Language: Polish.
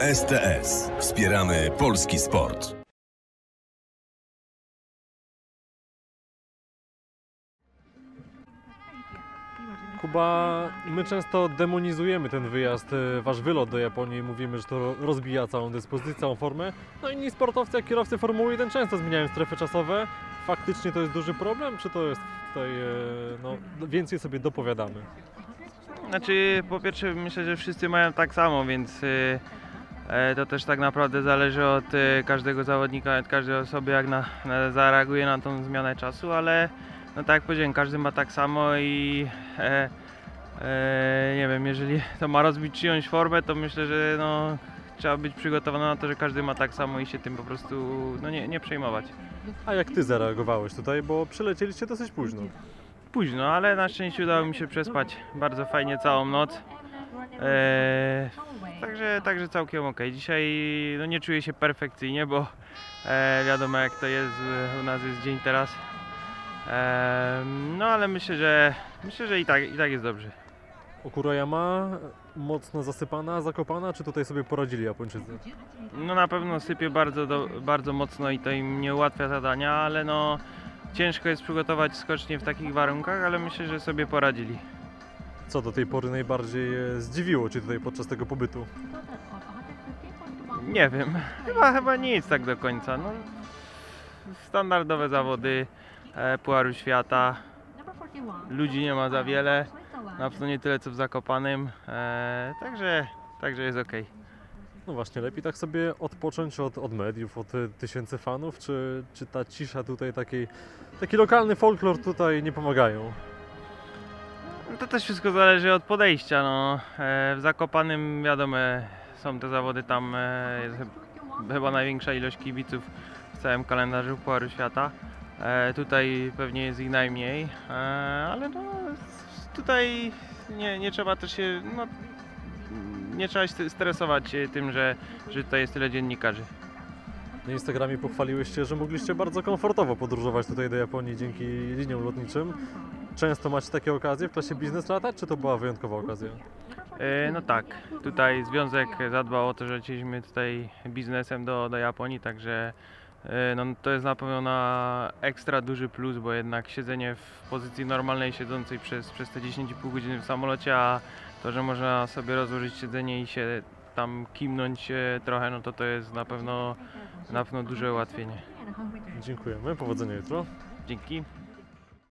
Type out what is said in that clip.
STS. Wspieramy polski sport. Kuba, my często demonizujemy ten wyjazd, e, wasz wylot do Japonii, mówimy, że to rozbija całą dyspozycję, całą formę. No inni sportowcy, jak kierowcy Formuły 1 często zmieniają strefy czasowe. Faktycznie to jest duży problem, czy to jest tutaj, e, no, więcej sobie dopowiadamy? Znaczy, po pierwsze myślę, że wszyscy mają tak samo, więc e, to też tak naprawdę zależy od y, każdego zawodnika, od każdej osoby, jak na, na, zareaguje na tą zmianę czasu, ale no tak jak powiedziałem, każdy ma tak samo i e, e, nie wiem, jeżeli to ma rozbić czyjąś formę, to myślę, że no, trzeba być przygotowany na to, że każdy ma tak samo i się tym po prostu no, nie, nie przejmować. A jak ty zareagowałeś tutaj, bo przylecieliście dosyć późno. Późno, ale na szczęście udało mi się przespać bardzo fajnie całą noc. Eee, także, także całkiem ok. Dzisiaj no, nie czuję się perfekcyjnie, bo e, wiadomo jak to jest, e, u nas jest dzień teraz. Eee, no ale myślę, że myślę, że i tak, i tak jest dobrze. Okurayama mocno zasypana, zakopana, czy tutaj sobie poradzili Japończycy? No na pewno sypie bardzo, do, bardzo mocno i to im nie ułatwia zadania, ale no ciężko jest przygotować skocznie w takich warunkach, ale myślę, że sobie poradzili. Co do tej pory najbardziej e, zdziwiło Cię tutaj podczas tego pobytu? Nie wiem, chyba, chyba nic tak do końca. No, standardowe zawody, e, Puaru Świata, ludzi nie ma za wiele, na pewno nie tyle co w Zakopanym, e, także, także jest ok. No właśnie, lepiej tak sobie odpocząć od, od mediów, od e, tysięcy fanów, czy, czy ta cisza tutaj, taki, taki lokalny folklor tutaj nie pomagają? No to też wszystko zależy od podejścia. No. E, w Zakopanym wiadomo są te zawody, tam e, jest chyb- chyba największa ilość kibiców w całym kalendarzu Puaru Świata. E, tutaj pewnie jest ich najmniej, ale no, tutaj nie, nie trzeba też się, no, nie trzeba się stresować tym, że, że tutaj jest tyle dziennikarzy. Na Instagramie pochwaliłyście, że mogliście bardzo komfortowo podróżować tutaj do Japonii dzięki liniom lotniczym. Często macie takie okazje w klasie biznes latać, czy to była wyjątkowa okazja? E, No tak, tutaj związek zadbał o to, że leciliśmy tutaj biznesem do, do Japonii, także e, no, to jest na pewno na ekstra duży plus, bo jednak siedzenie w pozycji normalnej, siedzącej przez, przez te 10,5 godziny w samolocie, a to, że można sobie rozłożyć siedzenie i się tam kimnąć e, trochę, no to to jest na pewno, na pewno duże ułatwienie. Dziękujemy, powodzenia jutro. Dzięki.